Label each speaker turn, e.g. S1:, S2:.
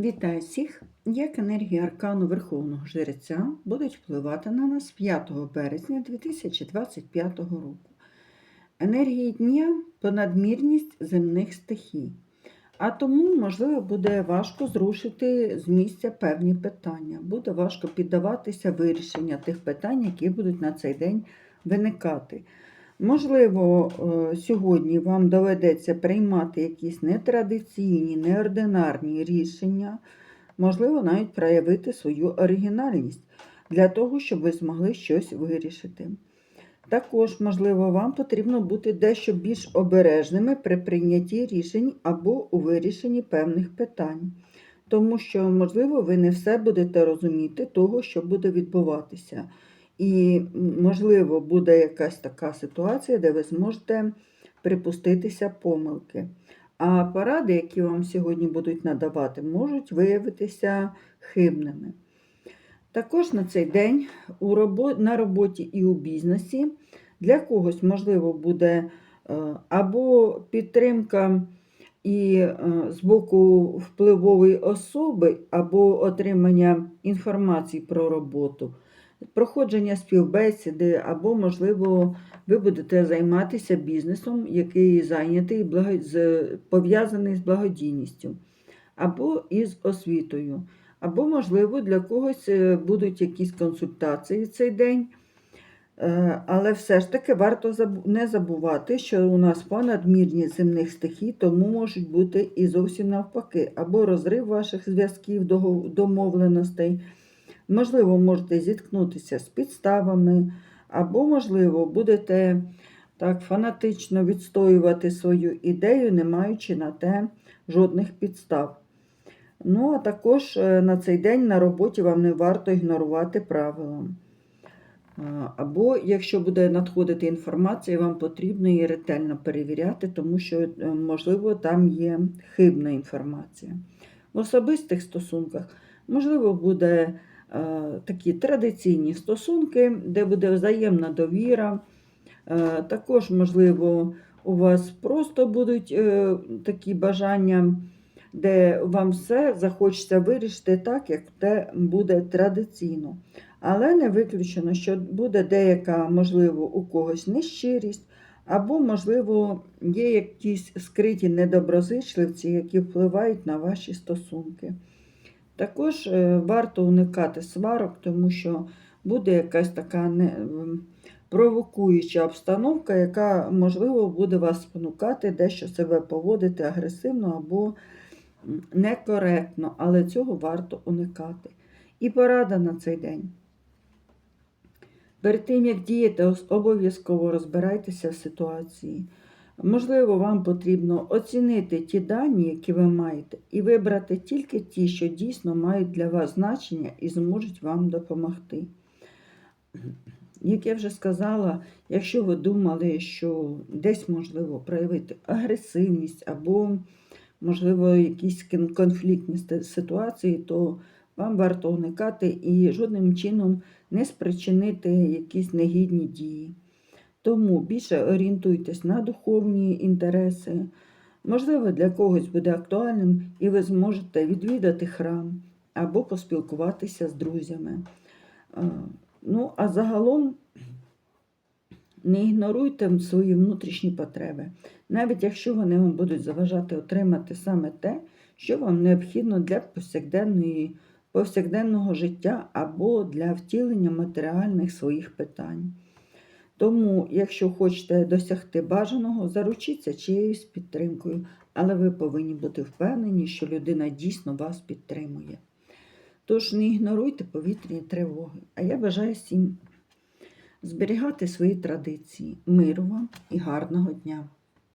S1: Вітаю всіх! Як енергія аркану Верховного Жреця будуть впливати на нас 5 березня 2025 року. Енергії дня понадмірність земних стихій. А тому, можливо, буде важко зрушити з місця певні питання. Буде важко піддаватися вирішення тих питань, які будуть на цей день виникати. Можливо, е, сьогодні вам доведеться приймати якісь нетрадиційні, неординарні рішення, можливо, навіть проявити свою оригінальність для того, щоб ви змогли щось вирішити. Також, можливо, вам потрібно бути дещо більш обережними при прийнятті рішень або у вирішенні певних питань, тому що, можливо, ви не все будете розуміти того, що буде відбуватися. І, можливо, буде якась така ситуація, де ви зможете припуститися помилки. А поради, які вам сьогодні будуть надавати, можуть виявитися хибними. Також на цей день у робо... на роботі і у бізнесі для когось, можливо, буде е, або підтримка і е, з боку впливової особи, або отримання інформації про роботу проходження співбесіди, або, можливо, ви будете займатися бізнесом, який зайнятий пов'язаний з благодійністю, або із освітою. Або, можливо, для когось е, будуть якісь консультації цей день. Е, але все ж таки варто не забувати, що у нас понадмірність земних стихій, тому можуть бути і зовсім навпаки, або розрив ваших зв'язків, домовленостей. Можливо, можете зіткнутися з підставами, або, можливо, будете так фанатично відстоювати свою ідею, не маючи на те жодних підстав. Ну, а також е, на цей день на роботі вам не варто ігнорувати правила. Або, якщо буде надходити інформація, вам потрібно її ретельно перевіряти, тому що, е, можливо, там є хибна інформація. В особистих стосунках, можливо, буде такі традиційні стосунки, де буде взаємна довіра. Е, також, можливо, у вас просто будуть е, такі бажання, де вам все захочеться вирішити так, як це буде традиційно. Але не виключено, що буде деяка, можливо, у когось нещирість, або, можливо, є якісь скриті недоброзичливці, які впливають на ваші стосунки. Також е, варто уникати сварок, тому що буде якась така не... провокуюча обстановка, яка, можливо, буде вас спонукати дещо себе поводити агресивно або некоректно, але цього варто уникати. І порада на цей день. Перед тим, як діяти, обов'язково розбирайтеся в ситуації. Можливо, вам потрібно оцінити ті дані, які ви маєте, і вибрати тільки ті, що дійсно мають для вас значення і зможуть вам допомогти. Як я вже сказала, якщо ви думали, що десь можливо проявити агресивність або, можливо, якісь конфліктні ситуації, то вам варто уникати і жодним чином не спричинити якісь негідні дії. Тому більше орієнтуйтесь на духовні інтереси. Можливо, для когось буде актуальним, і ви зможете відвідати храм або поспілкуватися з друзями. Ну, а загалом не ігноруйте свої внутрішні потреби, навіть якщо вони вам будуть заважати отримати саме те, що вам необхідно для повсякденної, повсякденного життя або для втілення матеріальних своїх питань. Тому, якщо хочете досягти бажаного, заручіться чиєюсь підтримкою, але ви повинні бути впевнені, що людина дійсно вас підтримує. Тож не ігноруйте повітряні тривоги. А я бажаю всім зберігати свої традиції, миру вам і гарного дня!